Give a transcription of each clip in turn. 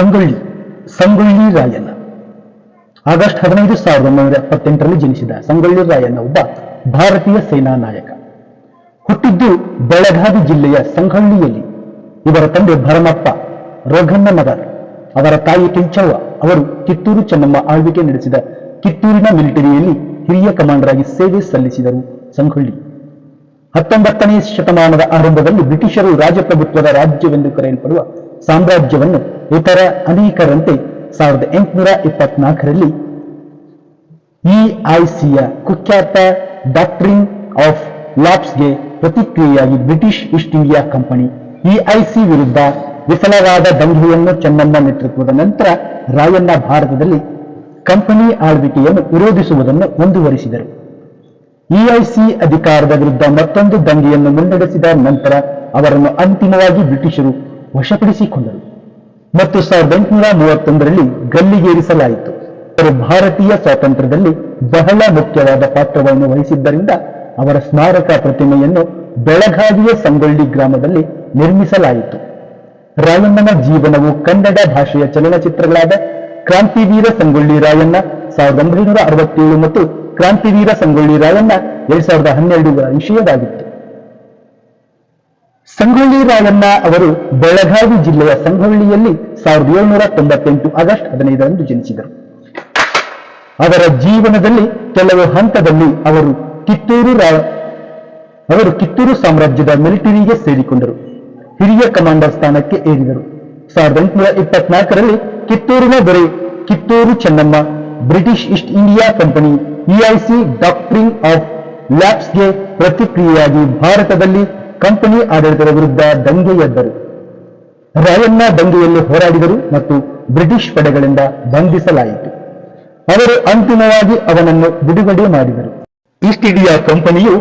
Sangolli Sangolli Rayanna. August ಹದಿನೈದು ಸಾವಿರದ ಒಂಬೈನೂರ ಎಪ್ಪತ್ತೆಂಟರಲ್ಲಿ ಜನಿಸಿದ ಸಂಗೊಳ್ಳಿ ರಾಯಣ್ಣ ಒಬ್ಬ ಭಾರತೀಯ ಸೇನಾ ನಾಯಕ. ಹುಟ್ಟಿದ್ದು ಬೆಳಗಾವಿ ಜಿಲ್ಲೆಯ ಸಂಗೊಳ್ಳಿಯಲ್ಲಿ. ಇವರ ತಂದೆ ಭರಮಪ್ಪ, ರೋಗಣ್ಣ ಮಗರ್ ಅವರ ತಾಯಿ ಕೆಂಚವ್ವ, ಅವರು ಕಿತ್ತೂರು ಚೆನ್ನಮ್ಮ ಆಳ್ವಿಕೆ ನಡೆಸಿದ ಕಿತ್ತೂರಿನ ಮಿಲಿಟರಿಯಲ್ಲಿ ಹಿರಿಯ ಕಮಾಂಡರ್ ಆಗಿ ಸೇವೆ ಸಲ್ಲಿಸಿದರು ಸಂಗೊಳ್ಳಿ. ಹತ್ತೊಂಬತ್ತನೇ ಶತಮಾನದ ಆರಂಭದಲ್ಲಿ ಬ್ರಿಟಿಷರು ರಾಜಪ್ರಭುತ್ವದ ರಾಜ್ಯವೆಂದು ಕರೆಯಲ್ಪಡುವ ಸಾಮ್ರಾಜ್ಯವನ್ನು ಇತರ ಅನೇಕರಂತೆ ಸಾವಿರದ ಎಂಟುನೂರ ಇಪ್ಪತ್ನಾಲ್ಕರಲ್ಲಿ ಇಐಸಿಯ ಕುಖ್ಯಾತ ಡಾಕ್ಟ್ರಿನ್ ಆಫ್ ಲಾಪ್ಸ್ಗೆ ಪ್ರತಿಕ್ರಿಯೆಯಾಗಿ British East India Company EIC ವಿರುದ್ಧ ವಿಫಲವಾದ ದಂಗೆಯನ್ನು ಚೆನ್ನಮ್ಮ ನೇತೃತ್ವದ ನಂತರ ರಾಯಣ್ಣ ಭಾರತದಲ್ಲಿ ಕಂಪನಿ ಆಳ್ವಿಕೆಯನ್ನು ವಿರೋಧಿಸುವುದನ್ನು ಮುಂದುವರಿಸಿದರು. ಇಐಸಿ ಅಧಿಕಾರದ ವಿರುದ್ಧ ಮತ್ತೊಂದು ದಂಗೆಯನ್ನು ಮುನ್ನಡೆಸಿದ ನಂತರ ಅವರನ್ನು ಅಂತಿಮವಾಗಿ ಬ್ರಿಟಿಷರು ವಶಪಡಿಸಿಕೊಂಡರು. ಮತ್ತು ಸಾವಿರದ ಎಂಟುನೂರ ಮೂವತ್ತೊಂದರಲ್ಲಿ ಗಲ್ಲಿಗೇರಿಸಲಾಯಿತು. ಅವರು ಭಾರತೀಯ ಸ್ವಾತಂತ್ರ್ಯದಲ್ಲಿ ಬಹಳ ಮುಖ್ಯವಾದ ಪಾತ್ರವನ್ನು ವಹಿಸಿದ್ದರಿಂದ ಅವರ ಸ್ಮಾರಕ ಪ್ರತಿಮೆಯನ್ನು ಬೆಳಗಾವಿಯ ಸಂಗೊಳ್ಳಿ ಗ್ರಾಮದಲ್ಲಿ ನಿರ್ಮಿಸಲಾಯಿತು. ರಾಯಣ್ಣನ ಜೀವನವು ಕನ್ನಡ ಭಾಷೆಯ ಚಲನಚಿತ್ರಗಳಾದ ಕ್ರಾಂತಿವೀರ ಸಂಗೊಳ್ಳಿ ರಾಯಣ್ಣ ಸಾವಿರದ ಒಂಬೈನೂರ ಅರವತ್ತೇಳು ಮತ್ತು ಕ್ರಾಂತಿವೀರ ಸಂಗೊಳ್ಳಿ ರಾಯಣ್ಣ ಎರಡ್ ಸಾವಿರದ ಹನ್ನೆರಡು ವಿಷಯವಾಗಿತ್ತು. ಸಂಗೊಳ್ಳಿ ರಾಯಣ್ಣ ಅವರು ಬೆಳಗಾವಿ ಜಿಲ್ಲೆಯ ಸಂಗೊಳ್ಳಿಯಲ್ಲಿ ಸಾವಿರದ ಏಳುನೂರ ತೊಂಬತ್ತೆಂಟು ಆಗಸ್ಟ್ ಹದಿನೈದರಂದು ಜನಿಸಿದರು. ಅವರ ಜೀವನದಲ್ಲಿ ಕೆಲವು ಹಂತದಲ್ಲಿ ಅವರು ಕಿತ್ತೂರು ರಾ- ಅವರು ಕಿತ್ತೂರು ಸಾಮ್ರಾಜ್ಯದ ಮಿಲಿಟರಿಗೆ ಸೇರಿಕೊಂಡರು. ಹಿರಿಯ ಕಮಾಂಡರ್ ಸ್ಥಾನಕ್ಕೆ ಏರಿದರು. ಸಾವಿರದ ಎಂಟುನೂರ ಇಪ್ಪತ್ನಾಲ್ಕರಲ್ಲಿ ಕಿತ್ತೂರಿನ ದೊರೆ Kittur Chennamma, British East India Company EIC doctrine of ಲ್ಯಾಬ್ಸ್ಗೆ ಪ್ರತಿಕ್ರಿಯೆಯಾಗಿ ಭಾರತದಲ್ಲಿ ಕಂಪನಿ ಆಡಳಿತದ ವಿರುದ್ಧ ದಂಗೆ ಎದ್ದರು. ರಾಯಣ್ಣ ದಂಗೆಯಲ್ಲಿ ಹೋರಾಡಿದರು ಮತ್ತು ಬ್ರಿಟಿಷ್ ಪಡೆಗಳಿಂದ ಬಂಧಿಸಲಾಯಿತು. ಅವರು ಅಂತಿಮವಾಗಿ ಅವನನ್ನು ಬಿಡುಗಡೆ ಮಾಡಿದರು. ಈಸ್ಟ್ ಇಂಡಿಯಾ ಕಂಪನಿಯು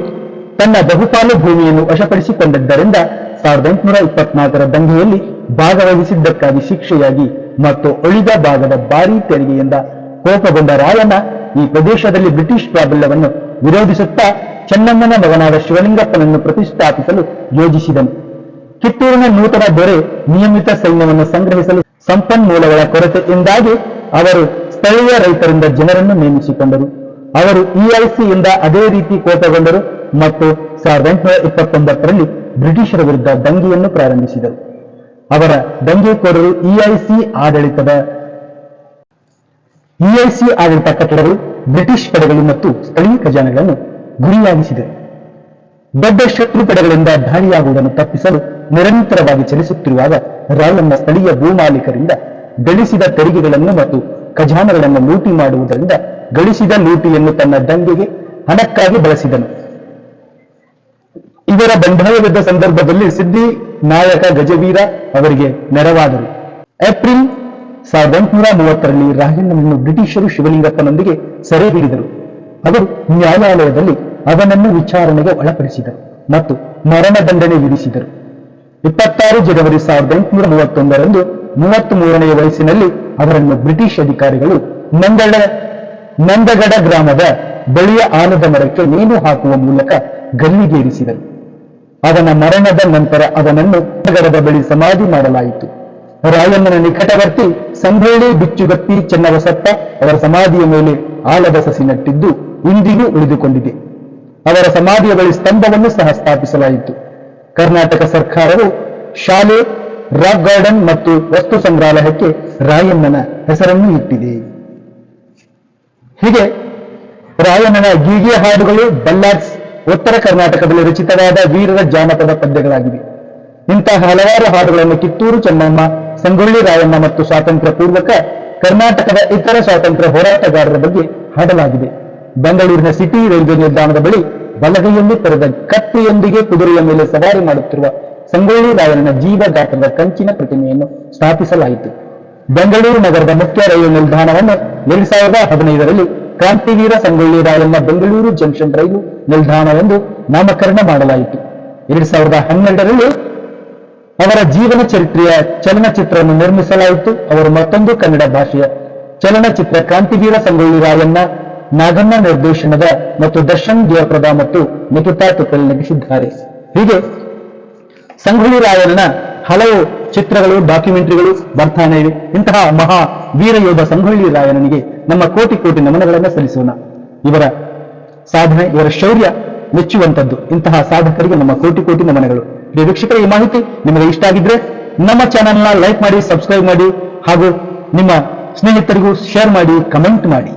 ತನ್ನ ಬಹುಪಾಲು ಭೂಮಿಯನ್ನು ವಶಪಡಿಸಿಕೊಂಡಿದ್ದರಿಂದ ಸಾವಿರದ ಎಂಟುನೂರ ಇಪ್ಪತ್ನಾಲ್ಕರ ದಂಗೆಯಲ್ಲಿ ಭಾಗವಹಿಸಿದ್ದಕ್ಕಾಗಿ ಶಿಕ್ಷೆಯಾಗಿ ಮತ್ತು ಉಳಿದ ಭಾಗದ ಭಾರೀ ತೆರಿಗೆಯಿಂದ ಕೋಪಗೊಂಡ ರಾಯಣ್ಣ ಈ ಪ್ರದೇಶದಲ್ಲಿ ಬ್ರಿಟಿಷ್ ಪ್ರಾಬಲ್ಯವನ್ನು ವಿರೋಧಿಸುತ್ತಾ ಚೆನ್ನಮ್ಮನ ಮಗನಾದ ಶಿವಲಿಂಗಪ್ಪನನ್ನು ಪ್ರತಿಷ್ಠಾಪಿಸಲು ಯೋಜಿಸಿದನು. ಕಿತ್ತೂರಿನ ನೂತನ ದೊರೆ ನಿಯಮಿತ ಸೈನ್ಯವನ್ನು ಸಂಗ್ರಹಿಸಲು ಸಂಪನ್ಮೂಲಗಳ ಕೊರತೆಯಿಂದಾಗಿ ಅವರು ಸ್ಥಳೀಯ ರೈತರಿಂದ ಜನರನ್ನು ನೇಮಿಸಿಕೊಂಡರು. ಅವರು ಇಐಸಿಯಿಂದ ಅದೇ ರೀತಿ ಕೋಪಗೊಂಡರು ಮತ್ತು ಸಾವಿರದ ಎಂಟುನೂರ ಇಪ್ಪತ್ತೊಂಬತ್ತರಲ್ಲಿ ಬ್ರಿಟಿಷರ ವಿರುದ್ಧ ದಂಗೆಯನ್ನು ಪ್ರಾರಂಭಿಸಿದರು. ಅವರ ದಂಗೆಕೋರರು ಇಐಸಿ ಆಡಳಿತದ ಇಐಸಿ ಆಡಳಿತ ಕಟ್ಟಡಗಳು ಬ್ರಿಟಿಷ್ ಪಡೆಗಳು ಮತ್ತು ಸ್ಥಳೀಯ ಖಜಾನೆಗಳನ್ನು ಗುರಿಯಾಗಿಸಿದರು ದೊಡ್ಡ ಶತ್ರು ಪಡೆಗಳಿಂದ ದಾಳಿಯಾಗುವುದನ್ನು ತಪ್ಪಿಸಲು ನಿರಂತರವಾಗಿ ಚಲಿಸುತ್ತಿರುವಾಗ ರಾಯಣ್ಣ ಸ್ಥಳೀಯ ಭೂಮಾಲೀಕರಿಂದ ಗಳಿಸಿದ ತೆರಿಗೆಗಳನ್ನು ಮತ್ತು ಖಜಾನೆಗಳನ್ನು ಲೂಟಿ ಮಾಡುವುದರಿಂದ ಗಳಿಸಿದ ಲೂಟಿಯನ್ನು ತನ್ನ ದಂಗೆಗೆ ಹಣಕ್ಕಾಗಿ ಬಳಸಿದನು. ಇವರ ಬಂಡಾಯವಿದ್ದ ಸಂದರ್ಭದಲ್ಲಿ ಸಿದ್ದಿ ನಾಯಕ ಗಜವೀರ ಅವರಿಗೆ ನೆರವಾದರು. ಏಪ್ರಿಲ್ ಸಾವಿರದ ಎಂಟುನೂರ ಮೂವತ್ತರಲ್ಲಿ ರಾಯಣ್ಣನನ್ನು ಬ್ರಿಟಿಷರು ಶಿವಲಿಂಗಪ್ಪನೊಂದಿಗೆ ಸೆರೆ ಹಿಡಿದರು. ಅವರು ನ್ಯಾಯಾಲಯದಲ್ಲಿ ಅವನನ್ನು ವಿಚಾರಣೆಗೆ ಒಳಪಡಿಸಿದರು ಮತ್ತು ಮರಣದಂಡನೆ ವಿಧಿಸಿದರು. ಇಪ್ಪತ್ತಾರು ಜನವರಿ ಸಾವಿರದ ಎಂಟುನೂರ ಮೂವತ್ತೊಂದರಂದು ಮೂವತ್ತ್ ಮೂರನೆಯ ವಯಸ್ಸಿನಲ್ಲಿ ಅವರನ್ನು ಬ್ರಿಟಿಷ್ ಅಧಿಕಾರಿಗಳು ನಂದಡ ನಂದಗಡ ಗ್ರಾಮದ ಬಳಿಯ ಆಲದ ಮರಕ್ಕೆ ನೇಣು ಹಾಕುವ ಮೂಲಕ ಗಲ್ಲಿಗೇರಿಸಿದರು. ಅವನ ಮರಣದ ನಂತರ ಅವನನ್ನು ನಂದಗಡದ ಬಳಿ ಸಮಾಧಿ ಮಾಡಲಾಯಿತು. ರಾಯಣ್ಣನ ನಿಕಟವರ್ತಿ ಸಂಭಳ್ಳಿ ಬಿಚ್ಚುಗತ್ತಿ ಚೆನ್ನಬಸಪ್ಪ ಅವರ ಸಮಾಧಿಯ ಮೇಲೆ ಆಲದ ಸಸಿ ನಟ್ಟಿದ್ದು ಇಂದಿಗೂ ಉಳಿದುಕೊಂಡಿದೆ. ಅವರ ಸಮಾಧಿಯ ಬಳಿ ಸ್ತಂಭವನ್ನು ಸಹ ಸ್ಥಾಪಿಸಲಾಯಿತು. ಕರ್ನಾಟಕ ಸರ್ಕಾರವು ಶಾಲೆ, ರಾಕ್ ಗಾರ್ಡನ್ ಮತ್ತು ವಸ್ತು ಸಂಗ್ರಹಾಲಯಕ್ಕೆ ರಾಯಣ್ಣನ ಹೆಸರನ್ನು ಇಟ್ಟಿದೆ. ಹೀಗೆ ರಾಯಣ್ಣನ ಗೀಗೆ ಹಾಡುಗಳು, ಬಲ್ಲಾಡ್ಸ್ ಉತ್ತರ ಕರ್ನಾಟಕದಲ್ಲಿ ರಚಿತವಾದ ವೀರರ ಜಾನಪದ ಪದ್ಯಗಳಾಗಿವೆ. ಇಂತಹ ಹಲವಾರು ಹಾಡುಗಳನ್ನು ಕಿತ್ತೂರು ಚೆನ್ನಮ್ಮ ಸಂಗೊಳ್ಳಿ ರಾಯಣ್ಣ ಮತ್ತು ಸ್ವಾತಂತ್ರ್ಯ ಪೂರ್ವಕ ಕರ್ನಾಟಕದ ಇತರ ಸ್ವಾತಂತ್ರ್ಯ ಹೋರಾಟಗಾರರ ಬಗ್ಗೆ ಹಾಡಲಾಗಿದೆ. ಬೆಂಗಳೂರಿನ ಸಿಟಿ ರೈಲ್ವೆ ನಿಲ್ದಾಣದ ಬಳಿ ಬಲಗೈಯಲ್ಲಿ ತೆರೆದ ಕತ್ತೆಯೊಂದಿಗೆ ಕುದುರೆಯ ಮೇಲೆ ಸವಾರಿ ಮಾಡುತ್ತಿರುವ ಸಂಗೊಳ್ಳಿ ರಾಯಣ್ಣನ ಜೀವ ಗಾತ್ರದ ಕಂಚಿನ ಪ್ರತಿಮೆಯನ್ನು ಸ್ಥಾಪಿಸಲಾಯಿತು. ಬೆಂಗಳೂರು ನಗರದ ಮುಖ್ಯ ರೈಲು ನಿಲ್ದಾಣವನ್ನು ಎರಡ್ ಸಾವಿರದ ಹದಿನೈದರಲ್ಲಿ ಕ್ರಾಂತಿವೀರ ಸಂಗೊಳ್ಳಿ ರಾಯಣ್ಣ ಬೆಂಗಳೂರು ಜಂಕ್ಷನ್ ರೈಲು ನಿಲ್ದಾಣವೆಂದು ನಾಮಕರಣ ಮಾಡಲಾಯಿತು. ಎರಡ್ ಸಾವಿರದ ಹನ್ನೆರಡರಲ್ಲಿ ಅವರ ಜೀವನ ಚರಿತ್ರೆಯ ಚಲನಚಿತ್ರವನ್ನು ನಿರ್ಮಿಸಲಾಯಿತು. ಅವರು ಮತ್ತೊಂದು ಕನ್ನಡ ಭಾಷೆಯ ಚಲನಚಿತ್ರ ಕ್ರಾಂತಿವೀರ ಸಂಗೊಳ್ಳಿ ರಾಯಣ್ಣ, ನಾಗಣ್ಣ ನಿರ್ದೇಶನದ ಮತ್ತು ದರ್ಶನ್ ದೇವಪ್ರದ ಮತ್ತು ನಿಖಿತಾ ತುಪ್ಪಲ್ ನಟಿಸಿದ್ದಾರೆ ಹೀಗೆ ಸಂಗೊಳ್ಳಿ ರಾಯಣ್ಣ ಹಲವು ಚಿತ್ರಗಳು, ಡಾಕ್ಯುಮೆಂಟರಿಗಳು ಬರ್ತಾನೆ ಇವೆ ಇಂತಹ ಮಹಾ ವೀರ ಯೋಧ ಸಂಗೊಳ್ಳಿ ರಾಯಣ್ಣನಿಗೆ ನಮ್ಮ ಕೋಟಿ ಕೋಟಿ ನಮನಗಳನ್ನು ಸಲ್ಲಿಸೋಣ. ಇವರ ಸಾಧನೆ, ಇವರ ಶೌರ್ಯ ಮೆಚ್ಚುವಂತದ್ದು ಇಂತಹ ಸಾಧಕರಿಗೆ ನಮ್ಮ ಕೋಟಿ ಕೋಟಿ ನಮನಗಳು. ಪ್ರಿಯ ಈ ಮಾಹಿತಿ ನಿಮಗೆ ಇಷ್ಟ ಆಗಿದ್ರೆ ನಮ್ಮ ಚಾನೆಲ್ನ ಲೈಕ್ ಮಾಡಿ ಸಬ್ಸ್ಕ್ರೈಬ್ ಮಾಡಿ ಹಾಗೂ ನಿಮ್ಮ ಸ್ನೇಹಿತರಿಗೂ ಶೇರ್ ಮಾಡಿ ಕಮೆಂಟ್ ಮಾಡಿ.